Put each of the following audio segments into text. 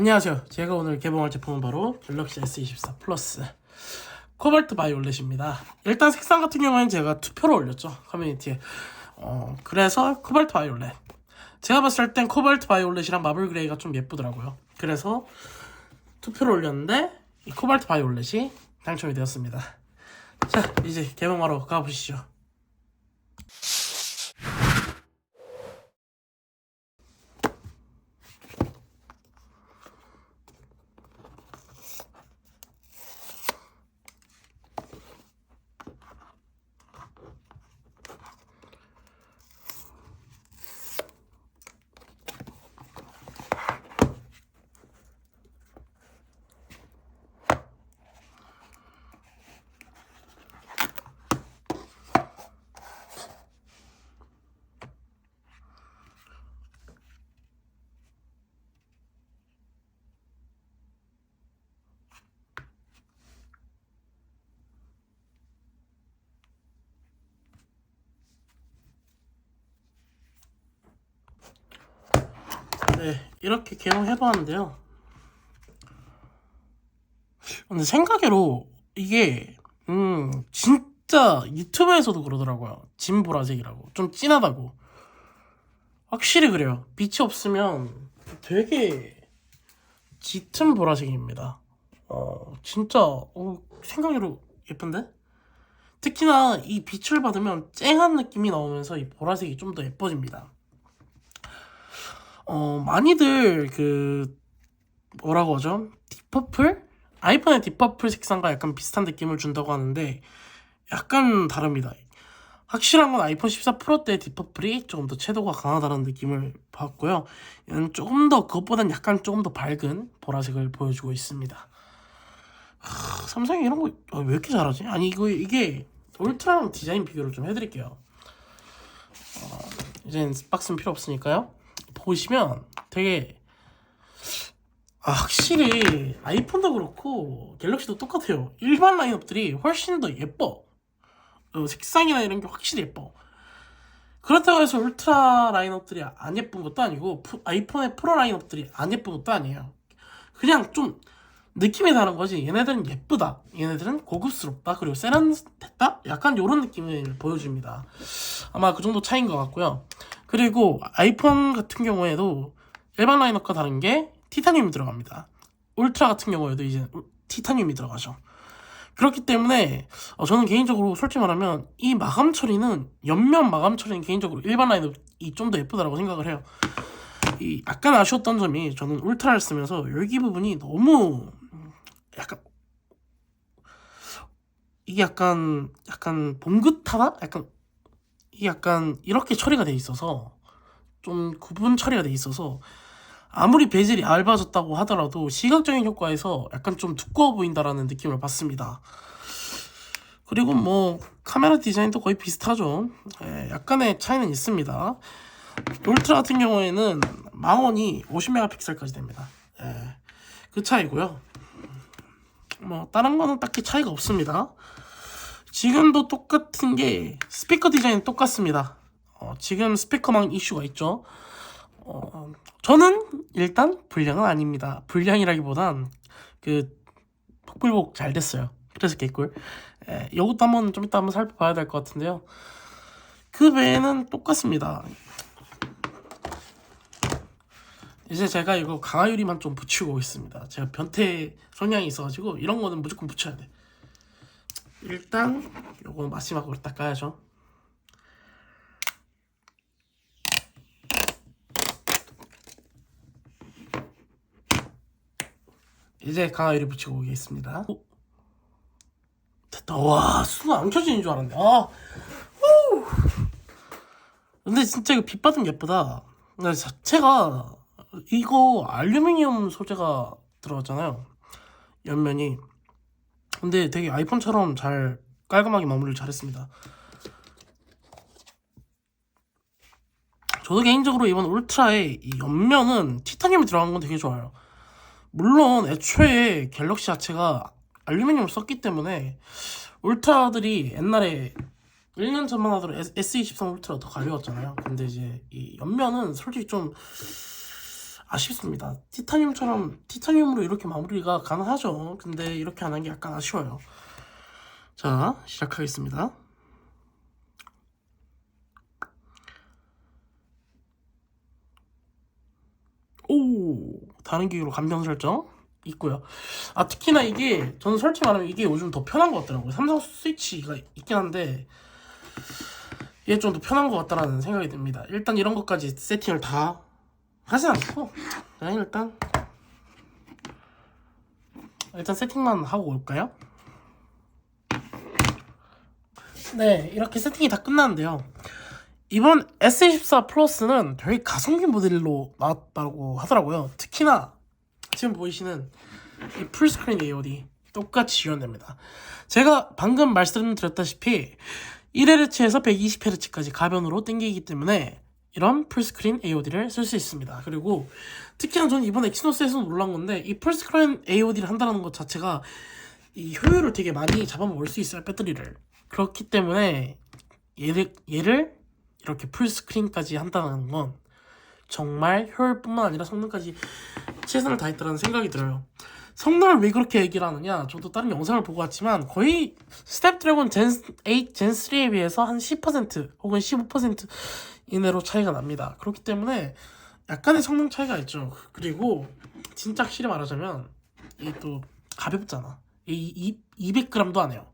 안녕하세요. 제가 오늘 개봉할 제품은 바로 갤럭시 S24 플러스 코발트 바이올렛입니다. 일단 색상 같은 경우에는 제가 투표로 올렸죠. 커뮤니티에. 어, 그래서 코발트 바이올렛. 제가 봤을 땐 코발트 바이올렛이랑 마블 그레이가 좀 예쁘더라고요. 그래서 투표를 올렸는데 이 코발트 바이올렛이 당첨이 되었습니다. 자, 이제 개봉하러 가보시죠. 네, 이렇게 개봉해봤는데요. 근데 생각외로 이게 음 진짜 유튜브에서도 그러더라고요. 진 보라색이라고 좀 진하다고. 확실히 그래요. 빛이 없으면 되게 짙은 보라색입니다. 어 진짜 어, 생각외로 예쁜데? 특히나 이 빛을 받으면 쨍한 느낌이 나오면서 이 보라색이 좀 더 예뻐집니다. 어, 많이들 그 뭐라고 하죠? 딥퍼플? 아이폰의 딥퍼플 색상과 약간 비슷한 느낌을 준다고 하는데 약간 다릅니다. 확실한 건 아이폰 14 프로 때 딥퍼플이 조금 더 채도가 강하다는 느낌을 받고요. 얘는 조금 더 그것보단 약간 조금 더 밝은 보라색을 보여주고 있습니다. 하, 삼성이 이런 거 왜 이렇게 잘하지? 아니 이거 이게 울트라랑 디자인 비교를 좀 해드릴게요. 어, 이젠 박스는 필요 없으니까요. 보시면 되게 아, 확실히 아이폰도 그렇고 갤럭시도 똑같아요. 일반 라인업들이 훨씬 더 예뻐. 어, 색상이나 이런 게 확실히 예뻐. 그렇다고 해서 울트라 라인업들이 안 예쁜 것도 아니고 프- 아이폰의 프로 라인업들이 안 예쁜 것도 아니에요. 그냥 좀 느낌이 다른 거지. 얘네들은 예쁘다. 얘네들은 고급스럽다. 그리고 세련됐다? 약간 이런 느낌을 보여줍니다. 아마 그 정도 차이인 것 같고요. 그리고 아이폰 같은 경우에도 일반 라인업과 다른 게 티타늄이 들어갑니다. 울트라 같은 경우에도 이제 울- 티타늄이 들어가죠. 그렇기 때문에 어, 저는 개인적으로 솔직히 말하면 이 마감 처리는 옆면 마감 처리는 개인적으로 일반 라인업이 좀 더 예쁘다라고 생각을 해요. 이 약간 아쉬웠던 점이 저는 울트라를 쓰면서 여기 부분이 너무 음, 약간 이게 약간 약간 봉긋하다? 약간 이게 약간 이렇게 처리가 돼 있어서 좀 구분 처리가 돼 있어서 아무리 베젤이 얇아졌다고 하더라도 시각적인 효과에서 약간 좀 두꺼워 보인다라는 느낌을 받습니다. 그리고 뭐 카메라 디자인도 거의 비슷하죠. 예, 약간의 차이는 있습니다. 울트라 같은 경우에는 망원이 50메가픽셀까지 됩니다. 예, 그 차이고요. 뭐 다른 거는 딱히 차이가 없습니다. 지금도 똑같은 게 스피커 디자인 똑같습니다. 어, 지금 스피커망 이슈가 있죠. 어, 저는 일단 불량은 아닙니다. 불량이라기보단 그 폭불복 잘 됐어요. 그래서 개꿀. 예, 이것도 한번 좀 이따 한번 살펴봐야 될 것 같은데요. 그 외에는 똑같습니다. 이제 제가 이거 강화유리만 좀 붙이고 있습니다. 제가 변태 성향이 있어가지고 이런 거는 무조건 붙여야 돼. 일단 요거 마지막으로 닦아야죠. 이제 강화유리 붙이고 오겠습니다. 오. 됐다. 와, 수가 안 켜지는 줄 알았네. 아, 후. 근데 진짜 이거 빛 받으면 예쁘다. 근데 자체가 이거 알루미늄 소재가 들어갔잖아요. 옆면이. 근데 되게 아이폰처럼 잘 깔끔하게 마무리를 잘했습니다. 저도 개인적으로 이번 울트라의 이 옆면은 티타늄이 들어간 건 되게 좋아요. 물론 애초에 갤럭시 자체가 알루미늄을 썼기 때문에 울트라들이 옛날에 1년 전만 하더라도 S23 울트라 더 가벼웠잖아요. 근데 이제 이 옆면은 솔직히 좀 아쉽습니다. 티타늄처럼 티타늄으로 이렇게 마무리가 가능하죠. 근데 이렇게 안 한 게 약간 아쉬워요. 자, 시작하겠습니다. 오, 다른 기기로 감정 설정 있고요. 아, 특히나 이게 저는 솔직히 말하면 이게 요즘 더 편한 것 같더라고요. 삼성 스위치가 있긴 한데 이게 좀 더 편한 것 같다라는 생각이 듭니다. 일단 이런 것까지 세팅을 다 하진 않고 그냥 일단 일단 세팅만 하고 올까요? 네, 이렇게 세팅이 다 끝났는데요. 이번 S24 플러스는 되게 가성비 모델로 나왔다고 하더라고요. 특히나 지금 보이시는 이 풀스크린 AOD 똑같이 지원됩니다. 제가 방금 말씀드렸다시피 1Hz에서 120Hz까지 가변으로 땡기기 때문에 이런 풀스크린 AOD를 쓸 수 있습니다. 그리고 특히나 저는 이번 엑시노스에서 놀란 건데 이 풀스크린 AOD를 한다는 것 자체가 이 효율을 되게 많이 잡아먹을 수 있어요 배터리를 그렇기 때문에 얘를 얘를 이렇게 풀스크린까지 한다는 건 정말 효율뿐만 아니라 성능까지 최선을 다했다는 생각이 들어요. 성능을 왜 그렇게 얘기를 하느냐? 저도 다른 영상을 보고 왔지만 거의 스냅드래곤 젠 8, 젠 3에 비해서 한 10% 혹은 15% 이내로 차이가 납니다. 그렇기 때문에 약간의 성능 차이가 있죠. 그리고 진짜 확실히 말하자면 이게 또 가볍잖아. 이, 이 200g도 안 해요.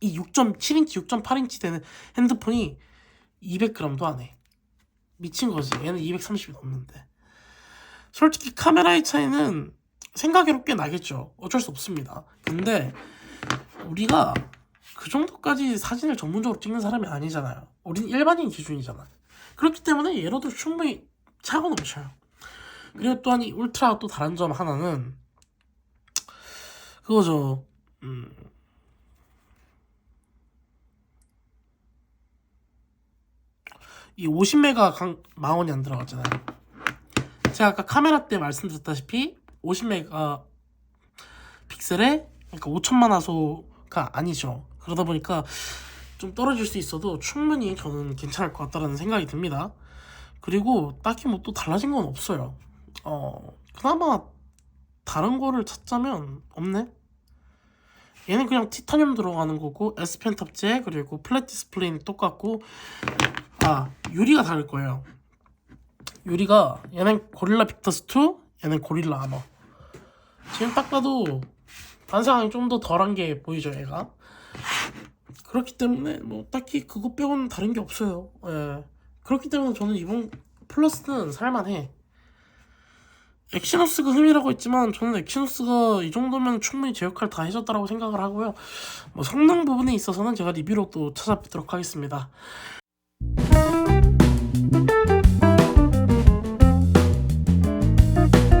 이 6.7인치, 6.8인치 되는 핸드폰이 200g도 안 해. 미친 거지. 얘는 230이 넘는데. 솔직히 카메라의 차이는 생각외로 꽤 나겠죠. 어쩔 수 없습니다. 근데 우리가 그 정도까지 사진을 전문적으로 찍는 사람이 아니잖아요. 우린 일반인 기준이잖아. 그렇기 때문에 얘로도 충분히 차고 넘쳐요. 그리고 또한 이 울트라 또 다른 점 하나는 그거죠. 음, 이 50메가 강, 망원이 안 들어갔잖아요. 제가 아까 카메라 때 말씀드렸다시피 50메가 픽셀에 그러니까 5천만 화소가 아니죠. 그러다 보니까 좀 떨어질 수 있어도 충분히 저는 괜찮을 것 같다는 생각이 듭니다. 그리고 딱히 뭐 또 달라진 건 없어요. 어, 그나마 다른 거를 찾자면 없네. 얘는 그냥 티타늄 들어가는 거고 S펜 탑재 그리고 플랫 디스플레이는 똑같고 아 유리가 다를 거예요. 유리가 얘는 고릴라 빅터스 2, 얘는 고릴라 아머. 지금 딱 봐도 반사광이 좀 더 덜한 게 보이죠, 얘가. 그렇기 때문에 뭐 딱히 그것 빼고는 다른 게 없어요. 예. 그렇기 때문에 저는 이번 플러스는 살만해. 엑시노스가 흠이라고 했지만 저는 엑시노스가 이 정도면 충분히 제 역할 다 해줬다라고 생각을 하고요. 뭐 성능 부분에 있어서는 제가 리뷰로 또 찾아뵙도록 하겠습니다.